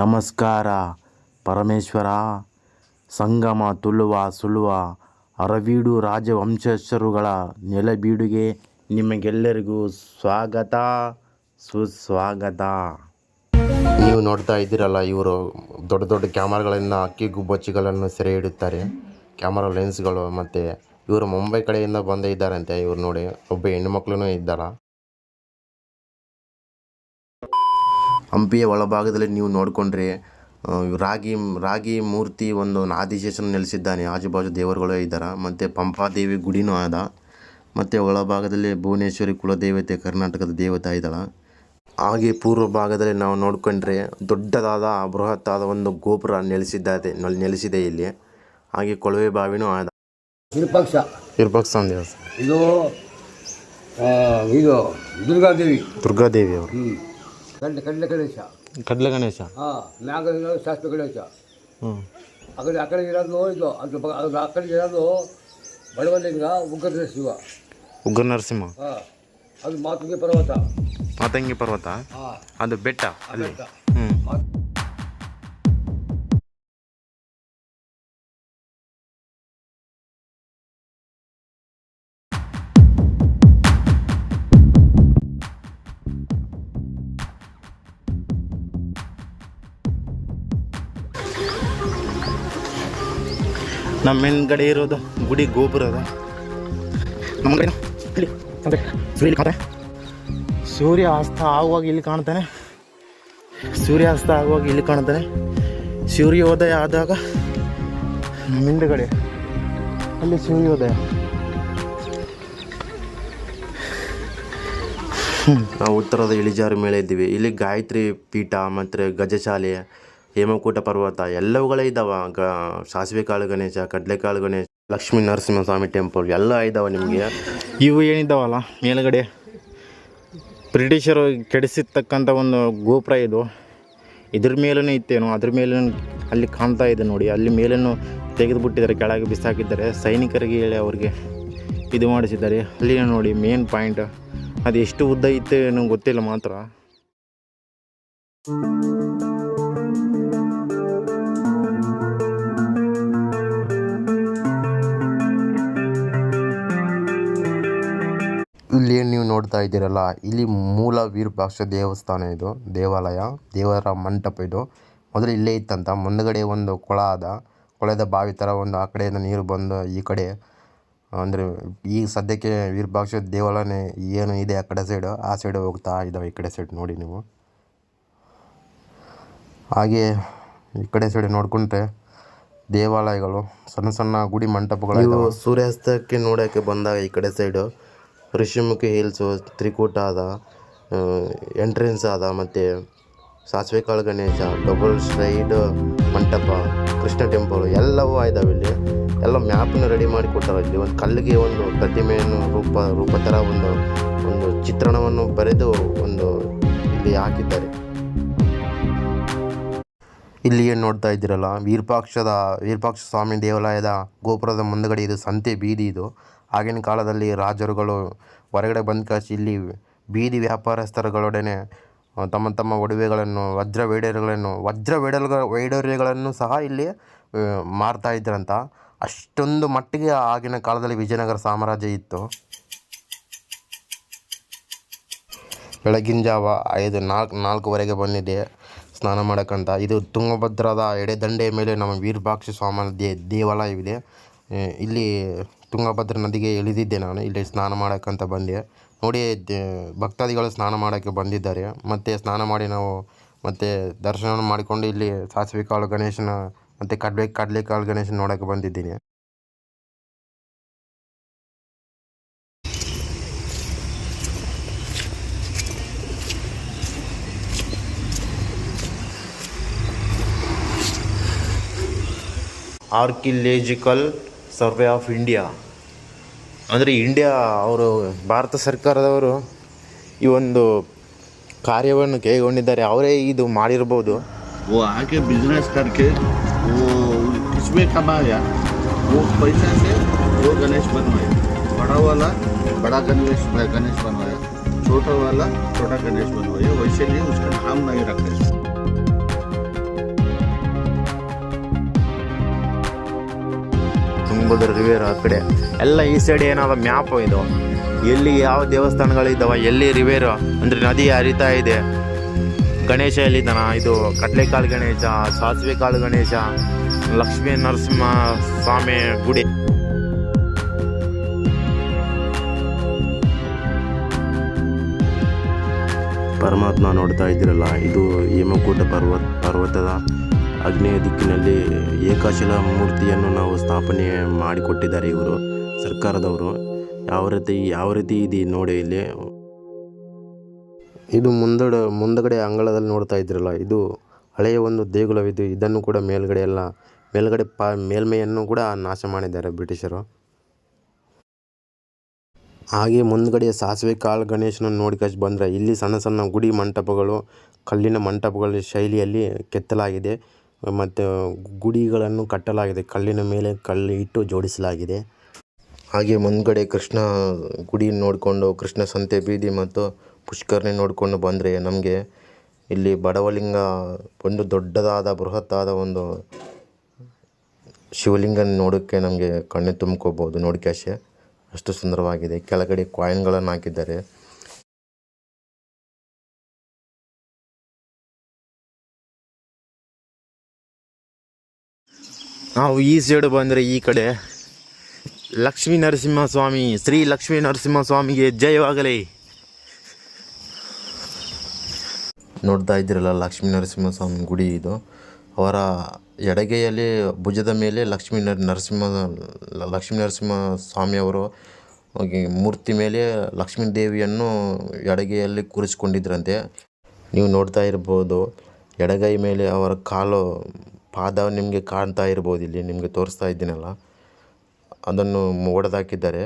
ನಮಸ್ಕಾರ, ಪರಮೇಶ್ವರ. ಸಂಗಮ ತುಳುವ ಸುಳುವ ಅರವೀಡು ರಾಜವಂಶಸ್ಥರುಗಳ ನೆಲೆಬೀಡುಗೆ ನಿಮಗೆಲ್ಲರಿಗೂ ಸ್ವಾಗತ, ಸುಸ್ವಾಗತ. ನೀವು ನೋಡ್ತಾ ಇದ್ದೀರಲ್ಲ, ಇವರು ದೊಡ್ಡ ದೊಡ್ಡ ಕ್ಯಾಮರಾಗಳಿಂದ ಅಕ್ಕಿ ಗುಬ್ಬಚ್ಚಿಗಳನ್ನು ಸೆರೆ ಹಿಡುತ್ತಾರೆ ಕ್ಯಾಮರಾ ಲೆನ್ಸ್ಗಳು ಮತ್ತು ಇವರು ಮುಂಬೈ ಕಡೆಯಿಂದ ಬಂದೇ ಇದ್ದಾರಂತೆ ಇವ್ರು ನೋಡಿ. ಒಬ್ಬ ಹೆಣ್ಣು ಮಕ್ಕಳೂ ಇದ್ದಾರ? ಹಂಪಿಯ ಒಳಭಾಗದಲ್ಲಿ ನೀವು ನೋಡಿಕೊಂಡ್ರೆ ರಾಗಿ ರಾಗಿ ಮೂರ್ತಿ ಒಂದು ಆದಿಶೇಷನ ನೆಲೆಸಿದ್ದಾನೆ. ಆಜುಬಾಜು ದೇವರುಗಳು ಇದ್ದಾರೆ ಮತ್ತು ಪಂಪಾದೇವಿ ಗುಡಿನೂ ಆದ. ಮತ್ತು ಒಳಭಾಗದಲ್ಲಿ ಭುವನೇಶ್ವರಿ ಕುಲದೇವತೆ ಕರ್ನಾಟಕದ ದೇವತೆ ಇದ್ದಾಳೆ ಹಾಗೆ ಪೂರ್ವ ಭಾಗದಲ್ಲಿ ನಾವು ನೋಡಿಕೊಂಡ್ರೆ ದೊಡ್ಡದಾದ ಬೃಹತ್ತಾದ ಒಂದು ಗೋಪುರ ನೆಲೆಸಿದ್ದಾರೆ ನೆಲ್- ನೆಲೆಸಿದೆ ಇಲ್ಲಿ. ಹಾಗೆ ಕೊಳವೆ ಬಾವಿನೂ ಆದ. ವಿರೂಪಾಕ್ಷ. ವಿರೂಪಾಕ್ಷ ದೇವಸ್ಥಾನ. ಇದು ಆ, ಇದು ದುರ್ಗಾದೇವಿ. ದುರ್ಗಾದೇವಿ ಅವರು. ಕಡ್ಲೆ ಕಡ್ಲೆ ಗಣೇಶ. ಕಡಲೆ ಗಣೇಶ. ಹಾಂ ಮ್ಯಾಗ ಇರೋದು ಶಾಸ್ತ್ರ ಗಣೇಶ. ಹ್ಞೂ ಆ ಕಡೆ ಆ ಕಡೆ ಇರೋದು ಇದು ಅದು ಬ- ಆ ಕಡೆ ಇರೋದು ಬಡವಲಿಂಗ ಉಗ್ರ ಶಿವ. ಉಗ್ರ ನರಸಿಂಹ ಹಾಂ ಅದು ಮಾತಂಗಿ ಪರ್ವತ. ಮಾತಂಗಿ ಪರ್ವತ? ಹಾಂ. ಅದು ಬೆಟ್ಟ ಅಲ್ಲಿ? ಬೆಟ್ಟ. ನಮ್ಮ ಹಿಂದ್ಗಡೆ ಇರೋದು ಗುಡಿ ಗೋಪುರ ಅದ. ನಮ್ಮ ಸೂರ್ಯ ಅಸ್ತ ಆಗುವಾಗ ಇಲ್ಲಿ ಕಾಣ್ತಾನೆ. ಸೂರ್ಯಾಸ್ತ ಆಗುವಾಗ ಇಲ್ಲಿ ಕಾಣ್ತಾನೆ. ಸೂರ್ಯೋದಯ ಆದಾಗ ನಮ್ಮ ಹಿಂದ್ಗಡೆ, ಅಲ್ಲಿ ಸೂರ್ಯೋದಯ. ನಾವು ಉತ್ತರದ ಇಳಿಜಾರು ಮೇಲೆ ಇದ್ದೀವಿ. ಇಲ್ಲಿ ಗಾಯತ್ರಿ ಪೀಠ ಮತ್ತು ಗಜಶಾಲೆ ಹೇಮಕೂಟ ಪರ್ವತ ಎಲ್ಲವುಗಳೇ ಇದಾವ ಗ, ಸಾಸಿವೆ ಕಾಳು ಗಣೇಶ, ಕಡಲೆಕಾಳು ಗಣೇಶ, ಲಕ್ಷ್ಮೀ ನರಸಿಂಹಸ್ವಾಮಿ ಟೆಂಪಲ್ ಎಲ್ಲ ಇದ್ದಾವೆ ನಿಮಗೆ? ಇವು ಏನಿದ್ದಾವಲ್ಲ, ಮೇಲುಗಡೆ ಬ್ರಿಟಿಷರು ಕೆಡಿಸಿರ್ತಕ್ಕಂಥ ಒಂದು ಗೋಪುರ ಇದು. ಇದ್ರ ಮೇಲೂ ಇತ್ತೇನೋ, ಅದ್ರ ಮೇಲೂ ಅಲ್ಲಿ ಕಾಣ್ತಾ ಇದೆ ನೋಡಿ. ಅಲ್ಲಿ ಮೇಲೂ ತೆಗೆದುಬಿಟ್ಟಿದ್ದಾರೆ, ಕೆಳಗೆ ಬಿಸಾಕಿದ್ದಾರೆ. ಸೈನಿಕರಿಗೆ ಹೇಳಿ ಅವ್ರಿಗೆ ಇದು ಮಾಡಿಸಿದ್ದಾರೆ. ಅಲ್ಲಿ ನೋಡಿ ಮೇನ್ ಪಾಯಿಂಟ್ ಅದು ಎಷ್ಟು ಉದ್ದ ಇತ್ತು ಏನೋ ಗೊತ್ತಿಲ್ಲ ಮಾತ್ರ. ಇಲ್ಲಿ ಏನ್ ನೀವು ನೋಡ್ತಾ ಇದ್ದೀರಲ್ಲ ಇಲ್ಲಿ ಮೂಲ ವಿರೂಪಾಕ್ಷ ದೇವಸ್ಥಾನ ಇದು ದೇವಾಲಯ ದೇವರ ಮಂಟಪ ಇದು. ಮೊದಲು ಇಲ್ಲೇ ಇತ್ತಂತ ಮುಂದಗಡೆ ಒಂದು ಕೊಳ ಅದ. ಕೊಳದ ಬಾವಿ ಥರ ಒಂದು ಆ ಕಡೆಯಿಂದ ನೀರು ಬಂದು ಈ ಕಡೆ ಅಂದರೆ ಈಗ ಸದ್ಯಕ್ಕೆ ವಿರೂಪಾಕ್ಷ ದೇವಾಲಯನೇ ಏನು ಇದೆ ಆ ಕಡೆ ಸೈಡು ಆ ಸೈಡ್ ಹೋಗ್ತಾ ಇದ್ದಾವೆ ಈ ಕಡೆ ಸೈಡ್ ನೋಡಿ ನೀವು. ಹಾಗೆ ಈ ಕಡೆ ಸೈಡ್ ನೋಡ್ಕೊಂಡ್ರೆ ದೇವಾಲಯಗಳು ಸಣ್ಣ ಸಣ್ಣ ಗುಡಿ ಮಂಟಪಗಳು ಸೂರ್ಯಾಸ್ತಕ್ಕೆ ನೋಡೋಕ್ಕೆ ಬಂದಾಗ ಈ ಕಡೆ ಸೈಡು ಋಷಿಮುಖಿ ಹಿಲ್ಸು, ತ್ರಿಕೂಟ ಅದ ಎಂಟ್ರೆನ್ಸ್ ಅದ ಮತ್ತು ಸಾಸಿವೆ ಕಾಳು ಗಣೇಶ, ಡಬಲ್ ಸ್ಟ್ರೈಡ್ ಮಂಟಪ, ಕೃಷ್ಣ ಟೆಂಪಲ್ ಎಲ್ಲವೂ ಇದಾವೆ ಇಲ್ಲಿ. ಎಲ್ಲ ಮ್ಯಾಪನ್ನು ರೆಡಿ ಮಾಡಿ ಕೊಟ್ಟಾರೆ ಇಲ್ಲಿ. ಒಂದು ಕಲ್ಲಿಗೆ ಒಂದು ಪ್ರತಿಮೆಯನ್ನು ರೂಪ ರೂಪ ಥರ ಒಂದು ಒಂದು ಚಿತ್ರಣವನ್ನು ಬರೆದು ಒಂದು ಇಲ್ಲಿ ಹಾಕಿದ್ದಾರೆ. ಇಲ್ಲಿ ಏನು ನೋಡ್ತಾ ಇದ್ದೀರಲ್ಲ? ವೀರಪಾಕ್ಷದ, ವಿರೂಪಾಕ್ಷ ಸ್ವಾಮಿ ದೇವಾಲಯದ ಗೋಪುರದ ಮುಂದುಗಡೆ ಇದು ಸಂತೆ ಬೀದಿ ಇದು. ಆಗಿನ ಕಾಲದಲ್ಲಿ ರಾಜರುಗಳು ಹೊರಗಡೆ ಬಂದ ಕಾಸಿ ಇಲ್ಲಿ ಬೀದಿ ವ್ಯಾಪಾರಸ್ಥರುಗಳೊಡನೆ ತಮ್ಮ ತಮ್ಮ ಒಡವೆಗಳನ್ನು, ವಜ್ರ ವೈಡೂರ್ಯಗಳನ್ನು ವಜ್ರ ವೈಡಲ್ಗ ವೈಡೂರ್ಯಗಳನ್ನು ಸಹ ಇಲ್ಲಿ ಮಾರ್ತಾ ಇದ್ರಂತ. ಅಷ್ಟೊಂದು ಮಟ್ಟಿಗೆ ಆಗಿನ ಕಾಲದಲ್ಲಿ ವಿಜಯನಗರ ಸಾಮ್ರಾಜ್ಯ ಇತ್ತು. ಬೆಳಗಿನ ಜಾವ ಐದು ನಾಲ್ಕು, ನಾಲ್ಕುವರೆಗೆ ಬಂದಿದೆ. ಸ್ನಾನ ಮಾಡೋಕ್ಕಂತ. ಇದು ತುಂಗಭದ್ರದ ಎಡೆದಂಡೆಯ ಮೇಲೆ ನಮ್ಮ ವೀರಭಾಕ್ಷ ಸ್ವಾಮಿ ದೇ ದೇವಾಲಯವಿದೆ ಇಲ್ಲಿ ತುಂಗಭದ್ರ ನದಿಗೆ ಇಳಿದಿದ್ದೆ ನಾನು. ಇಲ್ಲಿ ಸ್ನಾನ ಮಾಡೋಕ್ಕಂತ ಬಂದೆ. ನೋಡಿ ಭಕ್ತಾದಿಗಳು ಸ್ನಾನ ಮಾಡೋಕ್ಕೆ ಬಂದಿದ್ದಾರೆ. ಮತ್ತು ಸ್ನಾನ ಮಾಡಿ ನಾವು ಮತ್ತು ದರ್ಶನ ಮಾಡಿಕೊಂಡು ಇಲ್ಲಿ ಸಾಸಿವೆ ಕಾಳು ಗಣೇಶನ, ಮತ್ತು ಕಡಲೆ, ಕಡಲೆಕಾಳು ಗಣೇಶನ ನೋಡೋಕ್ಕೆ ಬಂದಿದ್ದೀನಿ. ಆರ್ಕಿಲೇಜಿಕಲ್ ಸರ್ವೆ ಆಫ್ ಇಂಡಿಯಾ ಅಂದರೆ ಇಂಡಿಯಾ ಅವರು ಭಾರತ ಸರ್ಕಾರದವರು ಈ ಒಂದು ಕಾರ್ಯವನ್ನು ಕೈಗೊಂಡಿದ್ದಾರೆ ಅವರೇ ಇದು ಮಾಡಿರ್ಬೋದು वो आके बिजनेस करके वो किसमें कमाया वो पैसा से वो गणेश बनवाया बड़ा वाला बड़ा गणेश गणेश बनवाया छोटा वाला छोटा गणेश बनवाइए वैसे नहीं उसका नाम नहीं रखे ತುಂಗಭದ್ರ ರಿವೇರ್ ಆ ಕಡೆ. ಎಲ್ಲ ಈ ಸೈಡ್ ಏನಾದ ಮ್ಯಾಪ್ ಇದು. ಎಲ್ಲಿ ಯಾವ ದೇವಸ್ಥಾನಗಳಿದ್ದಾವೆ ಎಲ್ಲಿ ರಿವೇರ್ ಅಂದರೆ ನದಿ ಹರಿತಾ ಇದೆ. ಗಣೇಶ ಎಲ್ಲಿದ್ದಾನ? ಇದು ಕಡಲೆಕಾಳು ಗಣೇಶ, ಸಾಸಿವೆ ಕಾಳು ಗಣೇಶ, ಲಕ್ಷ್ಮೀ ನರಸಿಂಹ ಸ್ವಾಮಿ ಗುಡಿ. ಪರಮಾತ್ಮ ನೋಡ್ತಾ ಇದ್ದೀರಲ್ಲ ಇದು ಹೇಮಕೂಟ ಪರ್ವತ, ಪರ್ವತದ ಆಗ್ನೇಯ ದಿಕ್ಕಿನಲ್ಲಿ ಏಕಾಶಿಲ ಮೂರ್ತಿಯನ್ನು ನಾವು ಸ್ಥಾಪನೆ ಮಾಡಿಕೊಟ್ಟಿದ್ದಾರೆ ಇವರು, ಸರ್ಕಾರದವರು. ಯಾವ ರೀತಿ ಯಾವ ರೀತಿ ಇದೆ ನೋಡಿ ಇಲ್ಲಿ. ಇದು ಮುಂದಡ, ಮುಂದಗಡೆ ಅಂಗಳದಲ್ಲಿ ನೋಡ್ತಾ ಇದ್ರಲ್ಲ, ಇದು ಹಳೆಯ ಒಂದು ದೇಗುಲವಿದ್ದು, ಇದನ್ನು ಕೂಡ ಮೇಲ್ಗಡೆ ಎಲ್ಲ, ಮೇಲ್ಗಡೆ ಪಾ, ಮೇಲ್ಮೆಯನ್ನು ಕೂಡ ನಾಶ ಮಾಡಿದ್ದಾರೆ ಬ್ರಿಟಿಷರು. ಹಾಗೆ ಮುಂದ್ಗಡೆ ಸಾಸಿವೆ ಕಾಳು ಗಣೇಶನ ನೋಡ್ಕಷ್ಟು ಬಂದರೆ, ಇಲ್ಲಿ ಸಣ್ಣ ಸಣ್ಣ ಗುಡಿ ಮಂಟಪಗಳು, ಕಲ್ಲಿನ ಮಂಟಪಗಳ ಶೈಲಿಯಲ್ಲಿ ಕೆತ್ತಲಾಗಿದೆ. ಮತ್ತು ಗುಡಿಗಳನ್ನು ಕಟ್ಟಲಾಗಿದೆ. ಕಲ್ಲಿನ ಮೇಲೆ ಕಲ್ಲು ಇಟ್ಟು ಜೋಡಿಸಲಾಗಿದೆ. ಹಾಗೆ ಮುಂದ್ಗಡೆ ಕೃಷ್ಣ ಗುಡಿ ನೋಡಿಕೊಂಡು, ಕೃಷ್ಣ ಸಂತೆ ಬೀದಿ ಮತ್ತು ಪುಷ್ಕರಣಿ ನೋಡಿಕೊಂಡು ಬಂದರೆ ನಮಗೆ ಇಲ್ಲಿ ಬಡವಲಿಂಗ, ಒಂದು ದೊಡ್ಡದಾದ, ಬೃಹತ್ತಾದ ಒಂದು ಶಿವಲಿಂಗ ನೋಡೋಕ್ಕೆ ನಮಗೆ ಕಣ್ಣು ತುಂಬ್ಕೋಬೋದು ನೋಡ್ಕ್ಯಾಶೆ ಅಷ್ಟು ಸುಂದರವಾಗಿದೆ. ಕೆಳಗಡೆ ಕಾಯಿನ್ಗಳನ್ನು ಹಾಕಿದ್ದಾರೆ. ನಾವು ಈ ಸೈಡ್ ಬಂದರೆ ಈ ಕಡೆ ಲಕ್ಷ್ಮೀ ನರಸಿಂಹ ಸ್ವಾಮಿ ಶ್ರೀ ಲಕ್ಷ್ಮೀ ನರಸಿಂಹ ಸ್ವಾಮಿಗೆ ಜಯವಾಗಲಿ. ನೋಡ್ತಾ ಇದ್ದೀರಲ್ಲ ಲಕ್ಷ್ಮೀ ನರಸಿಂಹ ಸ್ವಾಮಿ ಗುಡಿ ಇದು. ಅವರ ಎಡಗೈಯಲ್ಲಿ, ಭುಜದ ಮೇಲೆ ಲಕ್ಷ್ಮೀ ನರ, ನರಸಿಂಹ, ಲಕ್ಷ್ಮೀ ನರಸಿಂಹ ಸ್ವಾಮಿಯವರು ಮೂರ್ತಿ ಮೇಲೆ ಲಕ್ಷ್ಮೀ ದೇವಿಯನ್ನು ಎಡಗೈಯಲ್ಲಿ ಕೂರಿಸಿಕೊಂಡಿದ್ರಂತೆ. ನೀವು ನೋಡ್ತಾ ಇರ್ಬೋದು, ಎಡಗೈ ಮೇಲೆ ಅವರ ಕಾಲು ಪಾದ ನಿಮಗೆ ಕಾಣ್ತಾ ಇರ್ಬೋದು, ಇಲ್ಲಿ ನಿಮಗೆ ತೋರಿಸ್ತಾ ಇದ್ದೀನಲ್ಲ. ಅದನ್ನು ಒಡೆದಾಕಿದ್ದಾರೆ.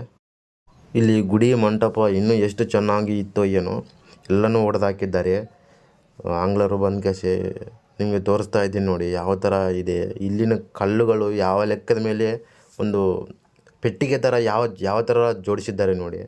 ಇಲ್ಲಿ ಗುಡಿ ಮಂಟಪ ಇನ್ನೂ ಎಷ್ಟು ಚೆನ್ನಾಗಿ ಇತ್ತೋ ಏನೋ, ಎಲ್ಲನೂ ಒಡೆದಾಕಿದ್ದಾರೆ. ಆಂಗ್ಲರು ಬಂದ ಕಸೆ, ನಿಮಗೆ ತೋರಿಸ್ತಾ ಇದ್ದೀನಿ ನೋಡಿ ಯಾವ ಥರ ಇದೆ. ಇಲ್ಲಿನ ಕಲ್ಲುಗಳು ಯಾವ ಲೆಕ್ಕದ ಮೇಲೆ ಒಂದು ಪೆಟ್ಟಿಗೆ ಥರ ಯಾವ ಯಾವ ಥರ ಜೋಡಿಸಿದ್ದಾರೆ ನೋಡಿ.